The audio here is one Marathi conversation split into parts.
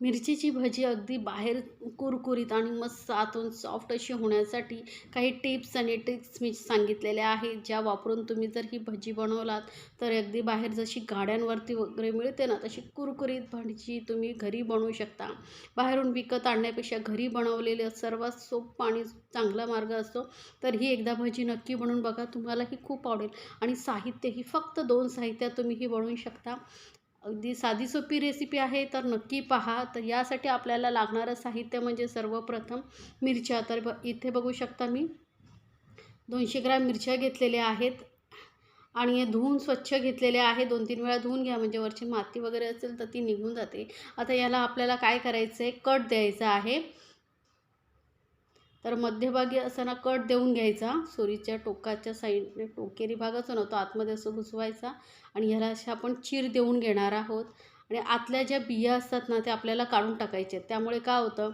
मिरचीची भजी अगदी बाहेर कुरकुरीत आणि मस्त आतून सॉफ्ट अशी होण्यासाठी काही टिप्स आणि ट्रिक्स मी सांगितलेल्या आहेत ज्या वापरून तुम्ही जर ही भजी बनवलात तर अगदी बाहेर जशी गाड्यांवरती वगैरे मिळते ना तशी कुरकुरीत भजी तुम्ही घरी बनवू शकता. बाहेरून विकत आणण्यापेक्षा घरी बनवलेले सर्वात सोपा आणि चांगला मार्ग असतो. तर ही एकदा भजी नक्की बनवून बघा तुम्हालाही खूप आवडेल. आणि साहित्य ही फक्त दोन साहित्यात तुम्ही ही बनवू शकता. अगदी साधी सोपी रेसिपी आहे तर नक्की पहा. तर यासाठी आपल्याला लागणारं साहित्य म्हणजे सर्वप्रथम मिरच्या. तर ब इथे बघू शकता मी. दोनशे ग्रॅम मिरच्या घेतलेल्या आहेत. आणि हे धुवून स्वच्छ घेतलेले आहे दोन तीन वेळा धुवून घ्या. म्हणजे वरची माती वगैरे असेल तर ती निघून जाते. आता याला आपल्याला काय करायचं आहे कट द्यायचा आहे. तर मध्यभागी असताना कट देऊन घ्यायचा. सुरीच्या टोकाच्या साईडने टोकेरी भाग असतो ना तो आतमध्ये असं घुसवायचा आणि ह्याला अशा आपण चीर देऊन घेणार आहोत. आणि आतल्या ज्या बिया असतात ना त्या आपल्याला काढून टाकायच्या आहेत. त्यामुळे काय होतं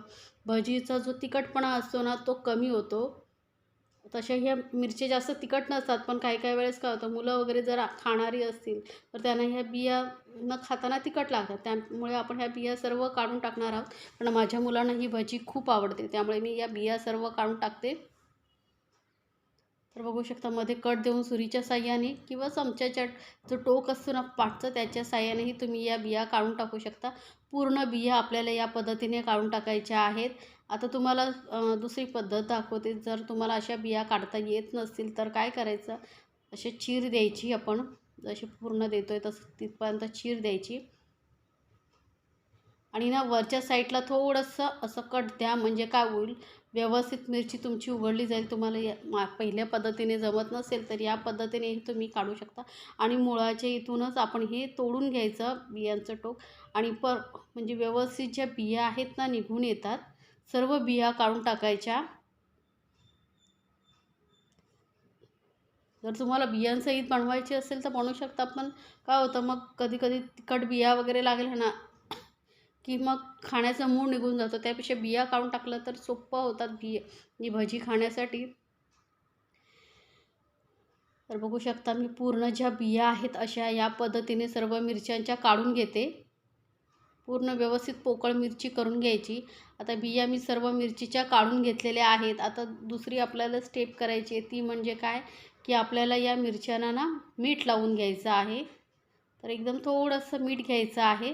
भजीचा जो तिखटपणा असतो ना तो कमी होतो. तशा ह्या मिरची जास्त तिखट नसतात पण काही काही वेळेस काय होतं मुलं वगैरे जर खाणारी असतील तर त्यांना ह्या बिया न खाताना तिखट लागतात. त्यामुळे आपण ह्या बिया सर्व काढून टाकणार आहोत. पण माझ्या मुलांना ही भजी खूप आवडते. त्यामुळे मी या बिया सर्व काढून टाकते. तर बघू शकता मध्ये कट देऊन सुरीच्या साह्याने किंवा चमच्याच्या जो टोक असतो ना पाठचं त्याच्या साह्यानेही तुम्ही या बिया काढून टाकू शकता. पूर्ण बिया आपल्याला या पद्धतीने काढून टाकायच्या आहेत. आता तुम्हाला दुसरी पद्धत दाखवते. जर तुम्हाला अशा बिया काढता येत नसतील तर काय करायचं? असे चीर द्यायची आपण. जशी पूर्ण देतो आहे तसं तिथपर्यंत चीर द्यायची. आणि ना वरच्या साईडला थोडंसं असं कट द्या म्हणजे काय होईल? व्यवस्थित मिरची तुमची उघडली जाईल. तुम्हाला या मा पहिल्या पद्धतीने जमत नसेल तर या पद्धतीनेही तुम्ही काढू शकता. आणि मुळाच्या इथूनच आपण हे तोडून घ्यायचं बियांचं टोक. आणि पर म्हणजे व्यवस्थित ज्या बिया आहेत ना निघून येतात सर्व बिया काढून टाकायच्या. जर तुम्हाला बियांसहित बनवायची असेल तर बनवू शकता पण काय होतं मग कधी कधी तिखट बिया वगैरे लागल्या ना की मग खाण्याचा मूळ निघून जातो. त्यापेक्षा बिया काढून टाकलं तर सोपं होतात बिया ही भजी खाण्यासाठी. तर बघू शकता मी पूर्ण ज्या बिया आहेत अशा या पद्धतीने सर्व मिरच्यांच्या काढून घेते. पूर्ण व्यवस्थित पोकळ मिरची करून घ्यायची. आता बिया मी सर्व मिरचीच्या काढून घेतलेल्या आहेत. आता दुसरी आपल्याला स्टेप करायची आहे. ती म्हणजे काय? की आपल्याला या मिरच्यांना ना मीठ लावून घ्यायचं आहे. तर एकदम थोडंसं मीठ घ्यायचं आहे.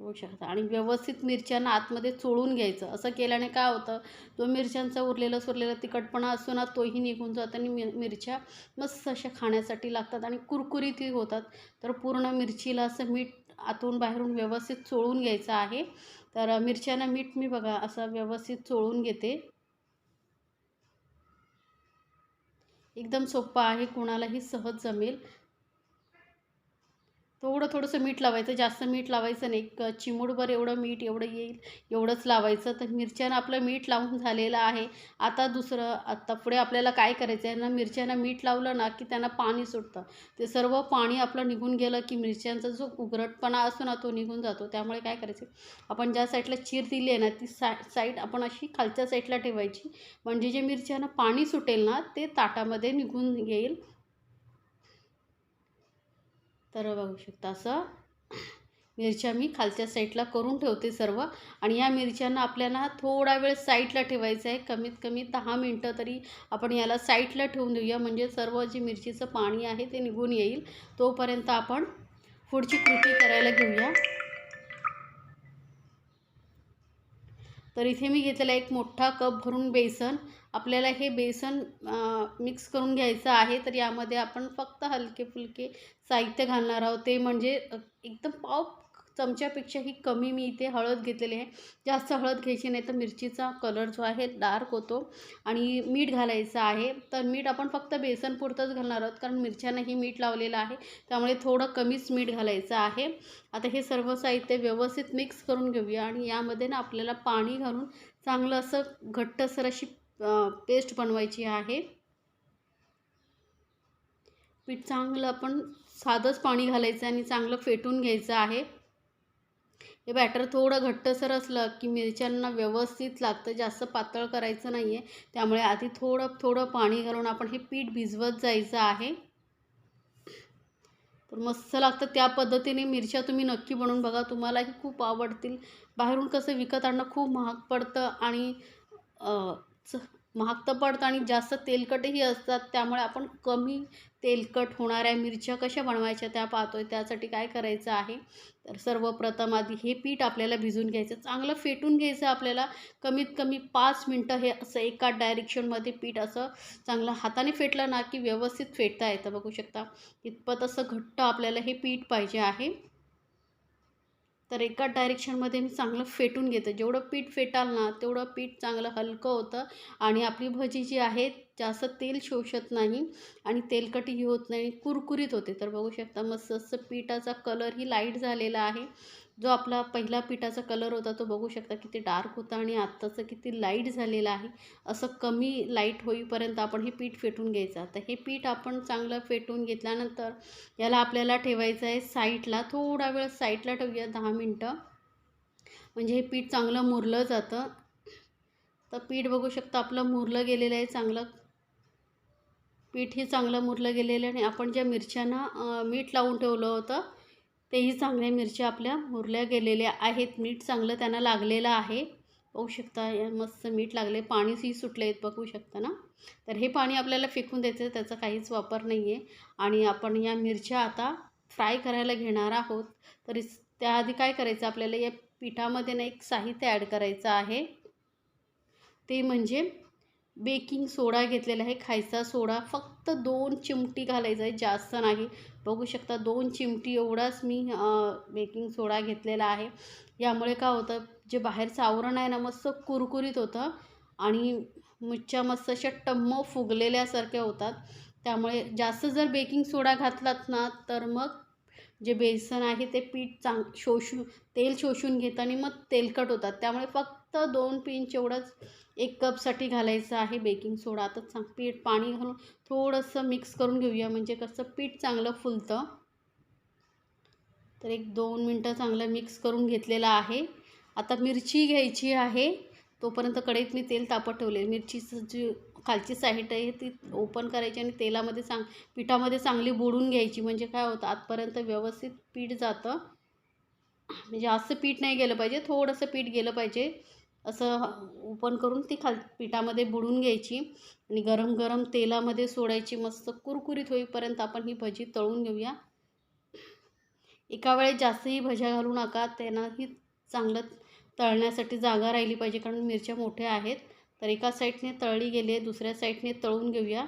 होऊ शकतं. आणि व्यवस्थित मिरच्यांना आतमध्ये चोळून घ्यायचं. असं केल्याने काय होतं? तो मिरच्यांचा उरलेला सुरलेला तिखटपणा असतो ना तोही निघून जातो आणि मिर मिरच्या मस्त अशा खाण्यासाठी लागतात आणि कुरकुरीतही होतात. तर पूर्ण मिरचीला असं मीठ आतून बाहेरून व्यवस्थित चोळून घ्यायचं आहे. तर मिरच्यांना मीठ मी बघा असं व्यवस्थित चोळून घेते. एकदम सोपं आहे कोणालाही सहज जमेल. थोडं थोडंसं मीठ लावायचं जास्त मीठ लावायचं नाही. एक चिमूटभर एवढं मीठ एवढं येईल एवढंच लावायचं. तर मिरच्यानं आपलं मीठ लावून झालेलं आहे. आता दुसरं आता पुढे आपल्याला काय करायचं आहे ना मिरच्यांना मीठ लावलं ना की त्यांना पाणी सुटतं. ते सर्व पाणी आपलं निघून गेलं की मिरच्यांचा जो उघडटपणा असतो ना तो निघून जातो. त्यामुळे काय करायचं? आपण ज्या साईडला चीर दिली आहे ना ती सा साईड आपण अशी खालच्या साईडला ठेवायची. म्हणजे जे मिरच्यांना पाणी सुटेल ना ते ताटामध्ये निघून येईल. तर बघू शकता असं. मिरच्या मी खालच्या साईडला करून ठेवते सर्व. आणि या मिरच्यांना आपल्याला थोडा वेळ साईडला ठेवायचं आहे. कमीत कमी दहा मिनटं तरी आपण याला साईडला ठेवून देऊया. म्हणजे सर्व जे मिरचीचं पाणी आहे ते निघून येईल. तोपर्यंत आपण पुढची कृती करायला घेऊया. तर इथे मी घेतलेला एक मोठा कप भरून बेसन. आपल्याला हे बेसन मिक्स करून घ्यायचं आहे तर यामध्ये आपण फक्त हलके फुलके साहित्य घालणार आहोत. ते म्हणजे एकदम पाव चमच्यापेक्षाही कमी मी इथे हळद घेतलेली आहे. जास्त हळद घ्यायची नाही तर मिरचीचा कलर जो आहे डार्क होतो आणि मीठ घालायचं आहे. तर मीठ आपण फक्त बेसनपुरतंच घालणार आहोत कारण मिरच्यांनाही मीठ लावलेलं आहे. त्यामुळे थोडं कमीच मीठ घालायचं आहे. आता हे सर्व साहित्य व्यवस्थित मिक्स करून घेऊया आणि यामध्ये ना आपल्याला पाणी घालून चांगलं असं घट्टसर अशी पेस्ट बनवायची आहे. पीठ चांगलं आपण साधंच पाणी घालायचं आणि चांगलं फेटून घ्यायचं आहे. हे बॅटर थोडं घट्टसर असलं की मिरच्यांना व्यवस्थित लागतं जास्त पातळ करायचं नाही आहे त्यामुळे आधी थोडं थोडं पाणी घालून आपण हे पीठ भिजवत जायचं आहे. तर मस्त लागतं त्या पद्धतीने मिरच्या तुम्ही नक्की बनवून बघा. तुम्हालाही खूप आवडतील. बाहेरून कसं विकत आणणं खूप महाग पडतं आणि च महाग तर पडतं आणि जास्त तेलकटही असतात. त्यामुळे आपण कमी तेलकट होणाऱ्या मिरच्या कशा बनवायच्या त्या पाहतोय. त्यासाठी काय करायचं आहे? तर सर्वप्रथम आधी हे पीठ आपल्याला भिजून घ्यायचं. चांगलं फेटून घ्यायचं आपल्याला. कमीत कमी पाच मिनटं हे असं एका डायरेक्शनमध्ये पीठ असं चांगलं हाताने फेटलं ना की व्यवस्थित फेटता येतं. बघू शकता. इतपत असं घट्ट आपल्याला हे पीठ पाहिजे आहे. तर एका डायरेक्शनमध्ये मी चांगलं फेटून घेते. जेवढं पीठ फेटाल ना तेवढं पीठ चांगलं हलकं होतं आणि आपली भजी जी आहे जास्त तेल शोषत नाही आणि तेलकटही होत नाही कुरकुरीत होते. तर बघू शकता मस्त असं पिठाचा कलरही लाइट झालेला आहे. जो आपला पहिला पिठाचा कलर होता तो बघू शकता किती डार्क होता आणि आत्ताचं किती लाइट झालेलं आहे. असं कमी लाइट होईपर्यंत आपण हे पीठ फेटून घ्यायचं. आता हे पीठ आपण चांगलं फेटून घेतल्यानंतर याला आपल्याला ठेवायचं आहे साईडला थोडा वेळ साईडला ठेवूया दहा मिनटं. म्हणजे हे पीठ चांगलं मुरलं जातं. तर पीठ बघू शकता आपलं मुरलं गेलेलं आहे चांगलं. पीठ हे चांगलं मुरलं गेलेलं आहे आणि आपण ज्या मिरच्यांना मीठ लावून ठेवलं होतं तेही चांगल्या मिरच्या आपल्या मुरल्या गेलेल्या आहेत. मीठ चांगलं त्यांना लागलेलं आहे. बघू शकता मस्त मीठ लागले. पाणीही सुटले आहेत बघू शकता ना? तर हे पाणी आपल्याला फेकून द्यायचं आहे त्याचा काहीच वापर नाही आहे आणि आपण या मिरच्या आता फ्राय करायला घेणार आहोत. तरी त्याआधी काय करायचं? आपल्याला या पिठामध्ये ना एक साहित्य ॲड करायचं आहे. ते म्हणजे बेकिंग सोडा घेतलेला आहे. खायचा सोडा फक्त दोन चिमटी घालायचा आहे. जास्त नाही. बघू शकता दोन चिमटी एवढाच मी बेकिंग सोडा घेतलेला आहे. यामुळे काय होतं जे बाहेरचं आवरण आहे ना मस्त कुरकुरीत होतं आणि मुच्छा मस्त अशा टम्म फुगलेल्यासारख्या होतात. त्यामुळे जास्त जर बेकिंग सोडा घातलात ना तर मग जे बेसन आहे ते पीठ चांग शोषून तेल शोषून घेतं आणि मग तेलकट होतात. त्यामुळे फक्त दोन पिंच एवढंच एक कपसाठी घालायचं आहे बेकिंग सोडा. आता चांग पीठ पाणी घालून थोडंसं मिक्स करून घेऊया. म्हणजे कसं पीठ चांगलं फुलतं. तर एक दोन मिनटं चांगलं मिक्स करून घेतलेलं आहे. आता मिरची घ्यायची आहे. तोपर्यंत कढईत मी तेल तापत ठेवले. मिरचीचं जी खालची साईड आहे ती ओपन करायची आणि तेलामध्ये चांग पिठामध्ये चांगली बुडून घ्यायची. म्हणजे काय होतं आतपर्यंत व्यवस्थित पीठ जातं. म्हणजे असं पीठ नाही गेलं पाहिजे थोडंसं पीठ गेलं पाहिजे. असं ओपन करून ती खाल पिठामध्ये बुडून घ्यायची आणि गरम गरम तेलामध्ये सोडायची मस्त कुरकुरीत होईपर्यंत आपण ही भजी तळून घेऊया. एका वेळेस जास्तही भज्या घालू नका त्यांनाही चांगलं तळण्यासाठी जागा राहिली पाहिजे कारण मिरच्या मोठ्या आहेत. तर एका साईडने तळली गेली आहे दुसऱ्या साईडने तळून घेऊया.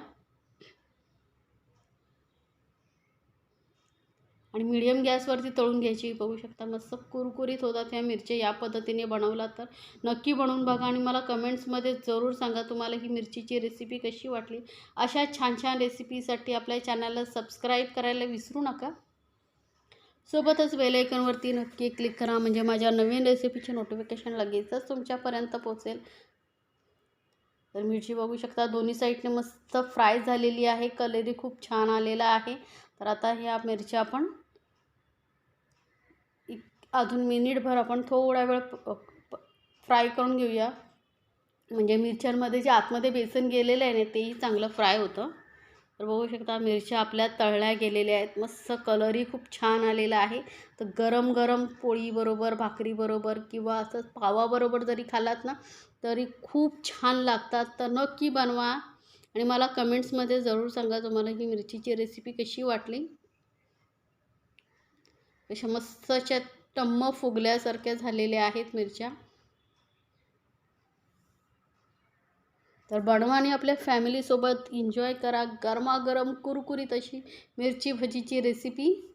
आणि मिडियम गॅसवरती तळून घ्यायची बघू शकता. मस्त कुरकुरीत होतात ह्या मिरच्या या पद्धतीने बनवला तर. नक्की बनवून बघा आणि मला कमेंट्समध्ये जरूर सांगा तुम्हाला ही मिरचीची रेसिपी कशी वाटली. अशा छान छान रेसिपीसाठी आपल्या चॅनलला सबस्क्राईब करायला विसरू नका. सोबतच बेलायकनवरती नक्की क्लिक करा म्हणजे माझ्या नवीन रेसिपीचे नोटिफिकेशन लगेचच तुमच्यापर्यंत पोचेल तर मिरची बघू शकता दोन्ही साईडने मस्त फ्राय झालेली आहे कलरही खूप छान आलेला आहे. तर आता ह्या मिरच्या आपण अजून मिनिटभर आपण थोडा वेळ फ्राय करून घेऊया. म्हणजे मिरच्यांमध्ये जे आतमध्ये बेसन गेलेलं आहे ना तेही चांगलं फ्राय होतं. तर बघू शकता मिरच्या आपल्या तळल्या गेलेल्या आहेत. मस्त कलरही खूप छान आलेला आहे. तर गरम गरम पोळीबरोबर भाकरीबरोबर किंवा असं पावाबरोबर जरी खालात ना तरी खूप छान लागतात. तर नक्की बनवा. आणि मला कमेंट्समध्ये जरूर सांगा तुम्हाला ही मिरचीची रेसिपी कशी वाटली. अशा मस्त अशा टम्म फुगल्यासारख्या झालेल्या आहेत मिरच्या. तर बनवा आणि आपल्या फॅमिलीसोबत एन्जॉय करा. गरमागरम कुरकुरीत अशी मिरची भजीची रेसिपी